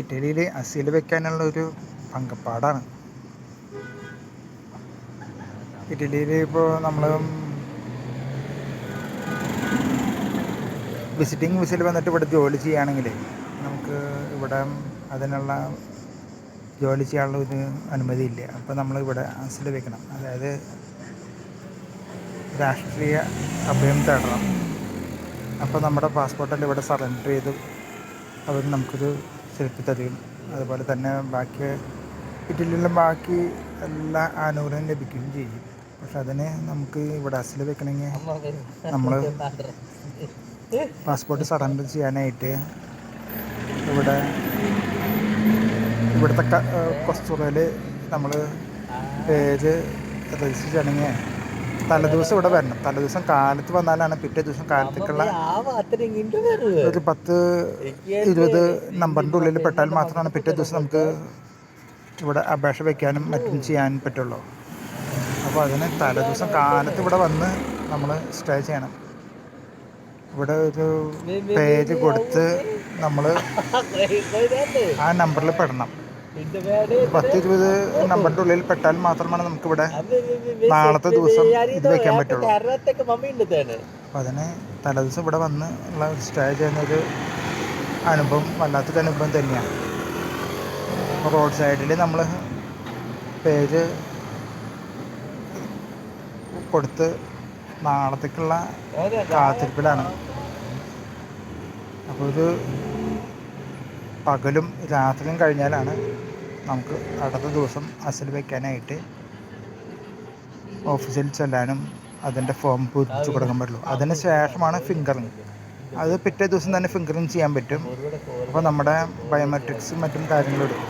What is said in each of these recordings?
ഇറ്റലിയിൽ അസീൽ വെക്കാനുള്ള ഒരു പങ്കപ്പാടാണ്. ഇറ്റലിയിൽ ഇപ്പോൾ നമ്മൾ വിസിറ്റിംഗ് വിസിൽ വന്നിട്ട് ഇവിടെ ജോലി ചെയ്യുകയാണെങ്കിൽ നമുക്ക് ഇവിടെ അതിനുള്ള ജോലി ചെയ്യാനുള്ള ഒരു അനുമതിയില്ല. അപ്പോൾ നമ്മൾ ഇവിടെ അസിൽ വെക്കണം. അതായത് രാഷ്ട്രീയ അഭയം തേടണം. അപ്പോൾ നമ്മുടെ പാസ്പോർട്ടെല്ലാം ഇവിടെ സറണ്ടർ ചെയ്ത്. അവർ നമുക്കൊരു തരും അതുപോലെ തന്നെ ബാക്കി ഇറ്റലിയിലെ ബാക്കി എല്ലാ ആനുകൂല്യം ലഭിക്കുകയും ചെയ്യും. പക്ഷെ അതിന് നമുക്ക് ഇവിടെ അസിൽ വെക്കണമെങ്കിൽ നമ്മൾ പാസ്പോർട്ട് സറണ്ടർ ചെയ്യാനായിട്ട് ഇവിടെ ഇവിടുത്തെ കൊസ്തുറയിൽ നമ്മൾ പേര് രജിസ്റ്റർ ചെയ്യണമെങ്കിൽ തലേദിവസം ഇവിടെ വരണം. തലേദിവസം കാലത്ത് വന്നാലാണ് പിറ്റേ ദിവസം കാലത്തേക്കുള്ള ഒരു പത്ത് ഇരുപത് നമ്പറിന്റെ ഉള്ളിൽ പെട്ടാൽ മാത്രമാണ് പിറ്റേ ദിവസം നമുക്ക് ഇവിടെ അപേക്ഷ വയ്ക്കാനും മറ്റും ചെയ്യാനും പറ്റുള്ളൂ. അപ്പോൾ അതിന് തലേദിവസം കാലത്ത് ഇവിടെ വന്ന് നമ്മൾ സ്റ്റേ ചെയ്യണം. ഇവിടെ ഒരു പേര് കൊടുത്ത് നമ്മൾ ആ നമ്പറിൽ പെടണം. പത്ത് ഇരുപത് നമ്പറിന്റെ ഉള്ളിൽ പെട്ടാൽ മാത്രമാണ് നമുക്കിവിടെ നാളത്തെ ദിവസം ഇത് വെക്കാൻ പറ്റുള്ളൂ. അപ്പം അതിന് തലേദിവസം ഇവിടെ വന്ന് ഉള്ള സ്റ്റേ ചെയ്യുന്നൊരു അനുഭവം വല്ലാത്തൊരു അനുഭവം തന്നെയാണ്. റോഡ് സൈഡിൽ നമ്മൾ പേര് കൊടുത്ത് നാളത്തേക്കുള്ള കാത്തിരിപ്പിലാണ്. അപ്പോൾ ഒരു പകലും രാത്രിയും കഴിഞ്ഞാലാണ് നമുക്ക് അടുത്ത ദിവസം അസൽ വയ്ക്കാനായിട്ട് ഓഫീസിൽ ചെല്ലാനും അതിന്റെ ഫോം പൂരിച്ച് കൊടുക്കാൻ പറ്റുള്ളൂ. അതിന് ശേഷമാണ് ഫിംഗറിങ് അത് പിറ്റേ ദിവസം തന്നെ ഫിംഗറിങ് ചെയ്യാൻ പറ്റും. അപ്പോൾ നമ്മുടെ ബയോമെട്രിക്സും മറ്റും കാര്യങ്ങളും എടുക്കും.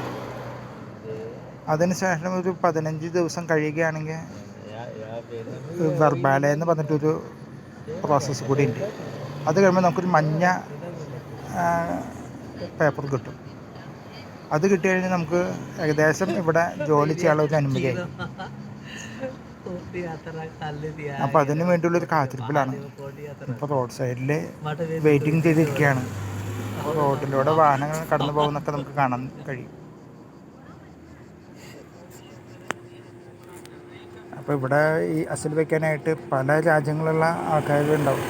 അതിന് ശേഷം ഒരു പതിനഞ്ച് ദിവസം കഴിയുകയാണെങ്കിൽ വെർബാല എന്ന് പറഞ്ഞിട്ടൊരു പ്രോസസ്സ് കൂടി ഉണ്ട്. അത് കഴിയുമ്പോൾ നമുക്കൊരു മഞ്ഞ പേപ്പർ കിട്ടും. അത് കിട്ടി കഴിഞ്ഞാൽ നമുക്ക് ഏകദേശം ഇവിടെ ജോലി ചെയ്യാനുള്ള ഒരു അനുമതിയായി. അപ്പോൾ അതിന് വേണ്ടിയുള്ളൊരു കാത്തിരിപ്പിലാണ്. ഇപ്പോൾ റോഡ് സൈഡിൽ വെയിറ്റിംഗ് ചെയ്തിരിക്കുകയാണ്. റോഡിലൂടെ വാഹനങ്ങൾ കടന്നു പോകുന്നൊക്കെ നമുക്ക് കാണാൻ കഴിയും. അപ്പോൾ ഇവിടെ ഈ അസൽ വെക്കാനായിട്ട് പല രാജ്യങ്ങളുള്ള ആൾക്കാരുണ്ടാവും.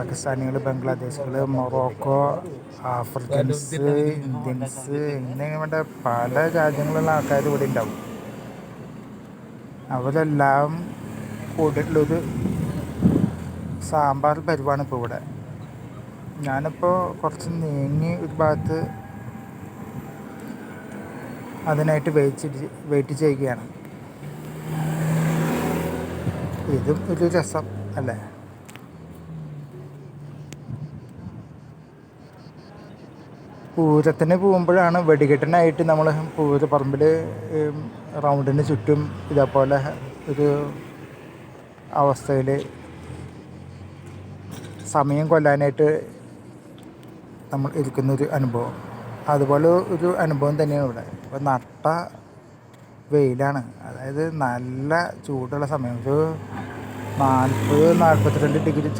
പാകിസ്ഥാനികൾ ബംഗ്ലാദേശികൾ മൊറോക്കോ ആഫ്രിക്കൻസ് ഇന്ത്യൻസ് ഇങ്ങനെ വേണ്ട പല രാജ്യങ്ങളിലുള്ള ആൾക്കാർ ഇവിടെ ഉണ്ടാവും. അവരെല്ലാം കൂടിയിട്ടുള്ളൊരു സാമ്പാർ പരിവാണ് ഇപ്പോൾ ഇവിടെ. ഞാനിപ്പോൾ കുറച്ച് നീങ്ങി ഒരു ഭാഗത്ത് അതിനായിട്ട് വെയിറ്റ് വെയിറ്റ് ചെയ്യുകയാണ്. ഇതും ഒരു രസം അല്ലേ? പൂരത്തിന് പോകുമ്പോഴാണ് വെടികെട്ടിനായിട്ട് നമ്മൾ പൂരപ്പറമ്പിൽ റൗണ്ടിന് ചുറ്റും ഇതേപോലെ ഒരു അവസ്ഥയിൽ സമയം കൊല്ലാനായിട്ട് നമ്മൾ ഇരിക്കുന്നൊരു അനുഭവം. അതുപോലെ ഒരു അനുഭവം തന്നെയാണ് ഇവിടെ. ഇപ്പോൾ നട്ട വെയിലാണ്. അതായത് നല്ല ചൂടുള്ള സമയം. ഒരു നാൽപ്പത് നാൽപ്പത്തിരണ്ട് ഡിഗ്രി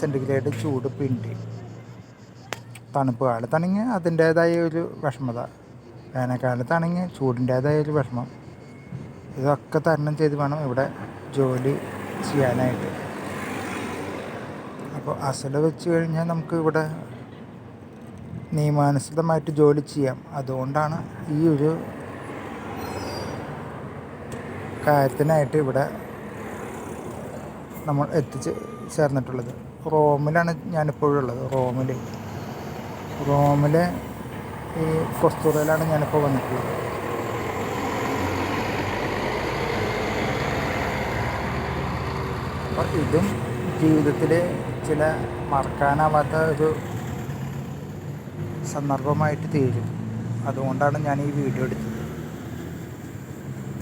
സെന്റിഗ്രേഡ് ചൂട് പിണ്ടി തണുപ്പ് കാലത്താണെങ്കിൽ അതിന്റേതായ ഒരു വിഷമത. വേനൽക്കാലത്താണെങ്കിൽ ചൂടിന്റേതായ ഒരു വിഷമം. ഇതൊക്കെ തരണം ചെയ്ത് വേണം ഇവിടെ ജോലി ചെയ്യാനായിട്ട്. അപ്പോൾ അസല വെച്ച് കഴിഞ്ഞാൽ നമുക്ക് ഇവിടെ നിയമാനുസൃതമായിട്ട് ജോലി ചെയ്യാം. അതുകൊണ്ടാണ് ഈ ഒരു കാര്യത്തിനായിട്ട് ഇവിടെ നമ്മൾ എത്തിച്ച് ചേർന്നിട്ടുള്ളത്. റോമിലാണ് ഞാനിപ്പോഴുള്ളത്. റോമിൽ റോമിലെ ഈ കൊസ്തൂറയിലാണ് ഞാനിപ്പോൾ വന്നിട്ടുള്ളത്. അപ്പോൾ ഇതും ജീവിതത്തിൽ ചില മറക്കാനാവാത്ത ഒരു സന്ദർഭമായിട്ട് തീരും. അതുകൊണ്ടാണ് ഞാൻ ഈ വീഡിയോ എടുത്തത്.